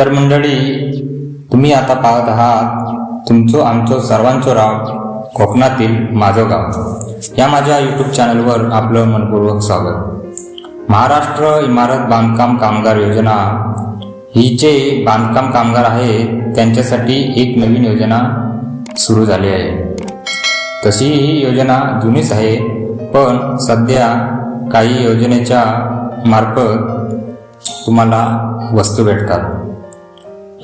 तर मंडळी तुम्ही आता पाहत आहात तुमचो आमचो सर्वांचो राव कोकणातील माझं गाव. या माझ्या यूट्यूब चॅनलवर आपलं मनपूर्वक स्वागत. महाराष्ट्र इमारत बांधकाम कामगार योजना ही जे बांधकाम कामगार आहेत त्यांच्यासाठी एक नवीन योजना सुरू झाली आहे. तशी ही योजना जुनीच आहे पण सध्या काही योजनेच्या मार्फत तुम्हाला वस्तू भेटतात.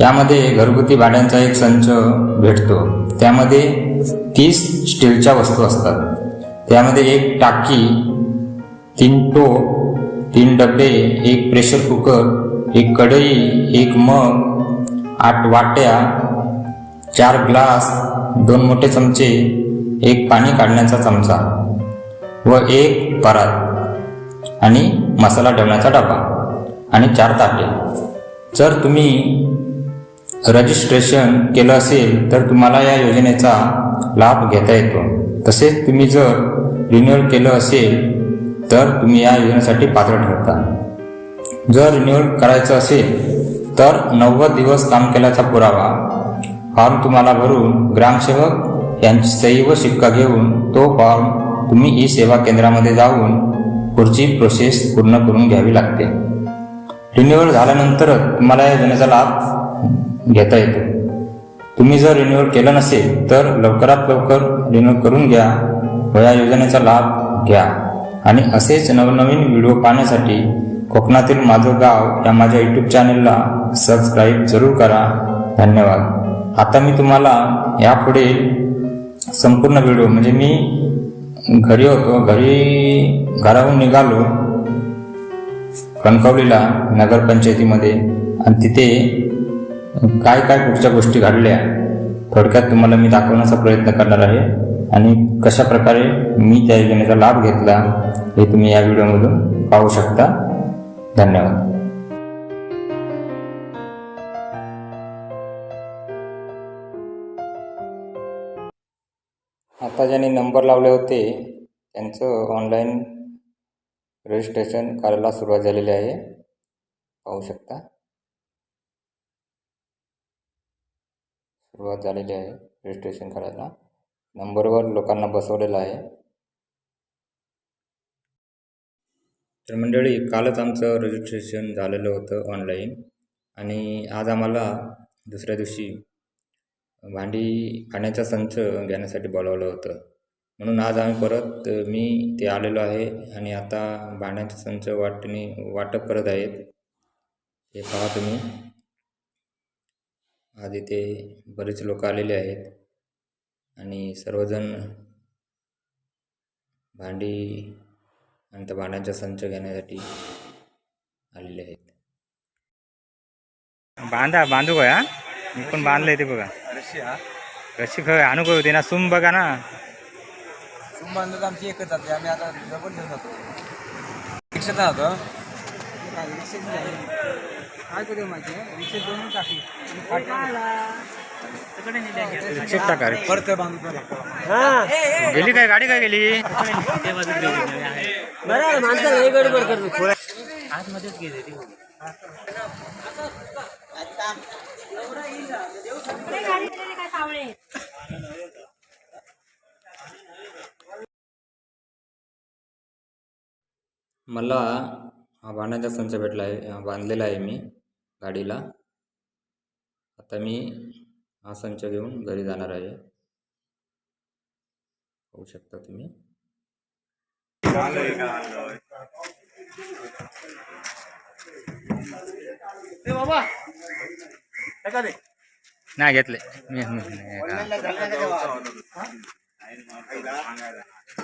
यामध्ये घरगुती भाड्यांचा एक संच भेटतो. त्यामध्ये तीस स्टीलच्या वस्तू असतात. त्यामध्ये एक टाकी तीन टोप तीन डबे एक प्रेशर कुकर एक कढई एक मग आठ वाट्या चार ग्लास दोन मोठे चमचे एक पाणी काढण्याचा चमचा व एक परात आणि मसाला ठेवण्याचा डबा आणि चार ताटे. जर तुम्ही रजिस्ट्रेशन केलं असेल तर तुम्हाला या योजनेचा लाभ घेता येतो. तसेच तुम्ही जर रिन्युअल केलं असेल तर तुम्ही या योजनेसाठी पात्र ठरता. जर रिन्युअल करायचं असेल तर नव्वद दिवस काम केल्याचा पुरावा फॉर्म तुम्हाला भरून ग्रामसेवक यांची सही व शिक्का घेऊन तो फॉर्म तुम्ही ई सेवा केंद्रामध्ये जाऊन पुढची प्रोसेस पूर्ण करून घ्यावी लागते. रिन्युअल झाल्यानंतरच तुम्हाला या योजनेचा लाभ घेता येतो. तुम्ही जर रिन्युअल केलं नसेल तर लवकरात लवकर रिन्युअल करून घ्या. व या योजनेचा लाभ घ्या. आणि असेच नवनवीन व्हिडिओ पाहण्यासाठी कोकणातील माझं गाव या माझ्या यूट्यूब चॅनलला सबस्क्राईब जरूर करा. धन्यवाद. आता मी तुम्हाला यापुढे संपूर्ण व्हिडिओ म्हणजे मी घरी होतो घरी घराहून निघालो कणकवलीला नगरपंचायतीमध्ये. आणि तिथे काय काय पुढच्या गोष्टी घडल्या थोडक्यात तुम्हाला मी दाखवण्याचा प्रयत्न करणार आहे आणि कशा प्रकारे मी त्या योजनेचा लाभ घेतला हे तुम्ही या व्हिडिओमधून पाहू शकता. धन्यवाद. आता ज्यांनी नंबर लावले होते त्यांचं ऑनलाईन रजिस्ट्रेशन करायला सुरुवात झालेली आहे. पाहू शकता. सुरुवात झालेली आहे रजिस्ट्रेशन करायला. नंबरवर लोकांना बसवलेलं आहे. तर मंडळी कालच आमचं रजिस्ट्रेशन झालेलं होतं ऑनलाईन आणि आज आम्हाला दुसऱ्या दिवशी भांडी खाण्याचा संच घेण्यासाठी बोलावलं होतं. म्हणून आज आम्ही परत मी ते आलेलो आहे आणि आता भांड्यांचा संच वाटणी वाटप करत आहेत. हे पहा तुम्ही. आज इथे बरेच लोक आलेले आहेत. आणि सर्वजण भांडी आणि त्या भांड्यांचा संच घेण्यासाठी आलेले आहेत. बांधा बांधू का मी पण बांधलंय ते बघा. रशी हा कशी आणू का होते ना. सुम बघा ना संबंध आमची एकच जाते. आम्ही आता डबल घेऊन जातो. रिक्षात जातो काय करू दोन टाकी रिक्षेत टाका रे. गेली काय? गाडी काय गेली? बरं माणसं लई गडबड करतो मला हा बांधण्याचा संच भेटला आहे. बांधलेला आहे मी. गाडीला. आता मी हा संच घेऊन घरी जाणार आहे. पाहू शकता तुम्ही. नाही घेतले. मी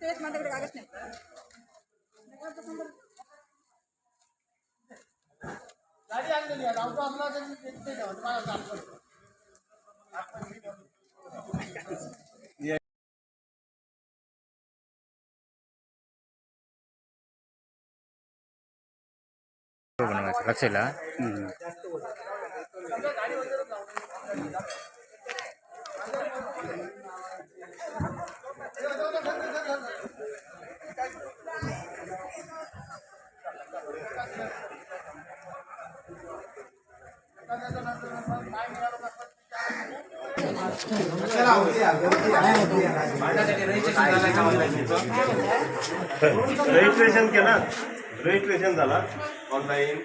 तेच माझ्याकडे कागद नाही बनवायचं लक्षाला रजिस्ट्रेशन केलं रजिस्ट्रेशन झाला ऑनलाईन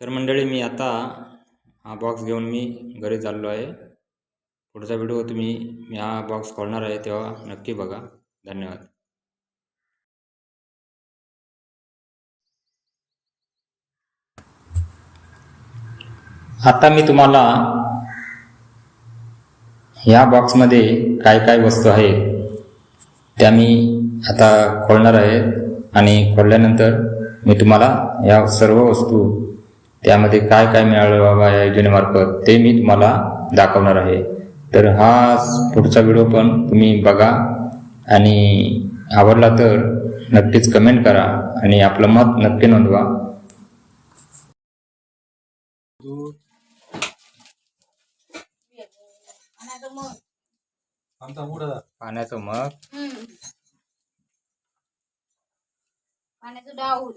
तर मंडळी मी आता हा बॉक्स घेऊन मी घरी चाललो आहे. पुढचा व्हिडिओ तुम्ही मी हा बॉक्स खोलणार आहे तेव्हा नक्की बघा. धन्यवाद. आता मी तुम्हाला या बॉक्समध्ये काय काय वस्तू आहेत त्या मी आता खोलणार आहे. आणि खोलल्यानंतर मी तुम्हाला या सर्व वस्तू त्यामध्ये काय काय मिळालं बाबा या योजनेमार्फत ते मी तुम्हाला दाखवणार आहे. तर हा पुढचा व्हिडिओ पण तुम्ही बघा आणि आवडला तर नक्कीच कमेंट करा आणि आपलं मत नक्की नोंदवा. पाण्याचं मग. पाण्याचं डाऊल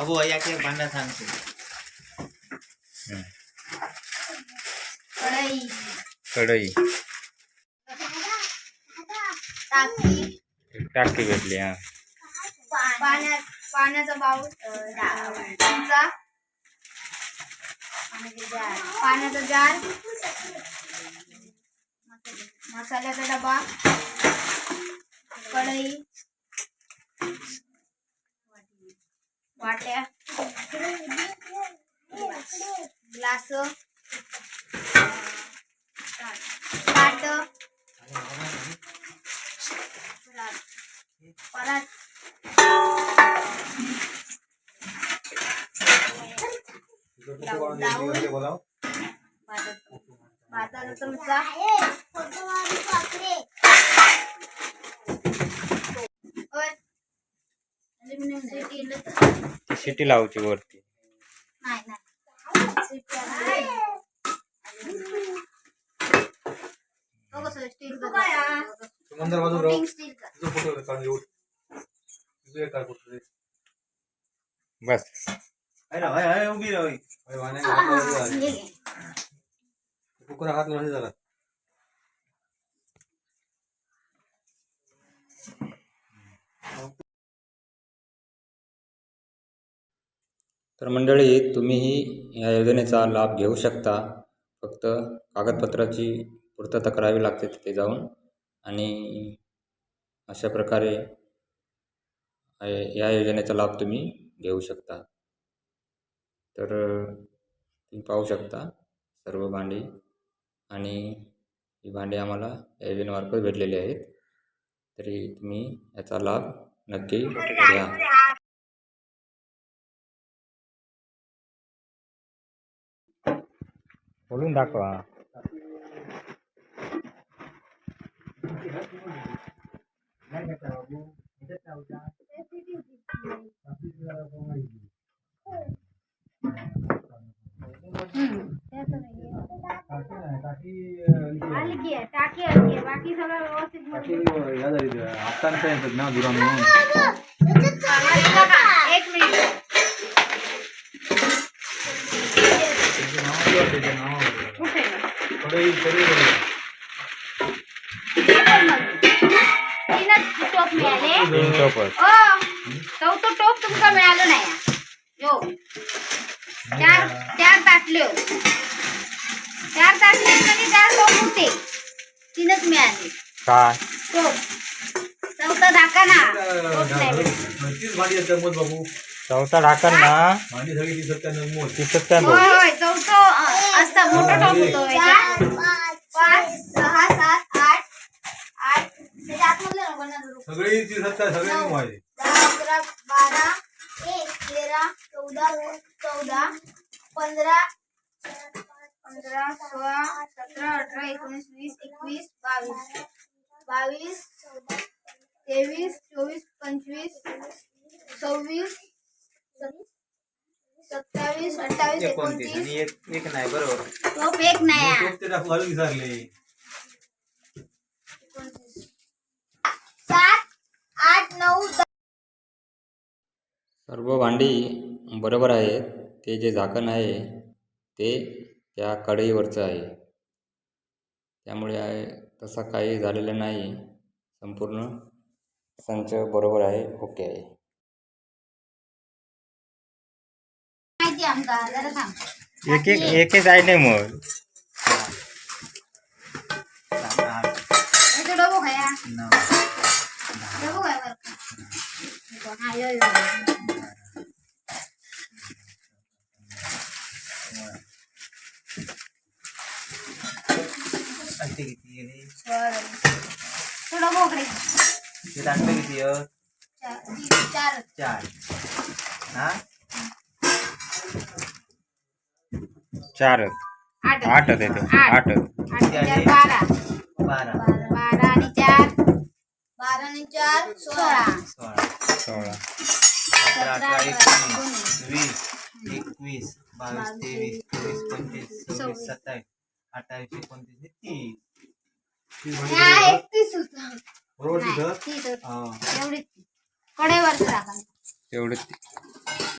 हा. पाटील बाबू या के भांडा सांगते. कढई. कढई. टाकी. टाकी भेटली हा. पाण्यात पाण्याचा बाऊल चमचा पाण्याचा जार. मसाल्याचा डबा. कढई. वाट्या. ग्लास. ताट परात. भाताचा चमचा ती शिटी लावची वरती. मंदिर बाजू राहू. तुझं फोटो काढून घेऊ तुझं एक काढ फोटो बस. उभी हे घे. कुकरा हात नाही झाला. तर मंडळी तुम्हीही या योजनेचा लाभ घेऊ शकता. फक्त कागदपत्राची पूर्तता करावी लागते तिथे जाऊन. आणि अशा प्रकारे या योजनेचा लाभ तुम्ही घेऊ शकता. तर तुम्ही पाहू शकता सर्व भांडी. आणि ही भांडी आम्हाला या योजनेमार्फत भेटलेली आहेत. तरी तुम्ही याचा लाभ नक्की घ्या. बोलून दाखवा टाकी आहे. बाकी सगळं व्यवस्थित भरून एक मिनिट तीनच टोप मिळाले तीन टोपच ओ चौथं टोप तुमका मिळालं नाही यो चार चार ताटले हो. चार ताटले म्हणजे चार टोप होते तीनच मिळाले काय टोप चौथा धाका. ना टोप नाही भांडी बाबू. चौथा ढाकण ना? भांडी सगळी ती सत्त्याण्णव मोठ ती सत्त्याण्णव. होय होय चौथं असतं मोठं टोप होतो याच्यात. पाच सहा सात आठ आठ. त्याच्या आतमधलं नको ना धरू. सगळी ती सत्ता सगळी नऊ, व्हायची दहा अकरा बारा एक तेरा चौदा चौदा पंधरा पंधरा सोळा सतरा अठरा एकोणीस वीस एकवीस बावीस. बावीस तेवीस चोवीस पंचवीस सव्वीस सत्तावीस अठ्ठावीस एकोणतीस. एकोणतीस आणि एक एक नाही बरोबर. टोप एक नाही. आहे. टोप ते टाकून घालून विसरले. सात आठ नऊ दहा. सर्व भांडी बरोबर आहेत. ते जे झाकण आहे ते त्या कढईवरचं आहे. त्यामुळे आहे तसा काही झालेलं नाही. संपूर्ण संच बरोबर आहे. ओके आहे. माहिती आमका जरा सांग एक एक एक एक आहे नाही मग सात, आठ, याचं डबो खाया नऊ डबो खाय बरं का हा, यो, यो, यो. आणि ते किती गेले बरं. तो डबो कडे ते दांडे किती आहे? चार तीन, चार चार हा चार आठ. आठ येते आठ. आठ. आठ. चार बारा. बारा. बारा आणि चार. बारा आणि चार सोळा. सोळा. सोळा सतरा अठरा एकोणीस वीस. एकवीस बावीस तेवीस चोवीस पंचवीस सव्वीस सत्तावीस अठ्ठावीस एकोणतीस आणि तीस. हा, एकतीस होतं. बरोबर नाही, तिथं तीस होतं. हो. एवढीच कडेवरचं टाका तेवढं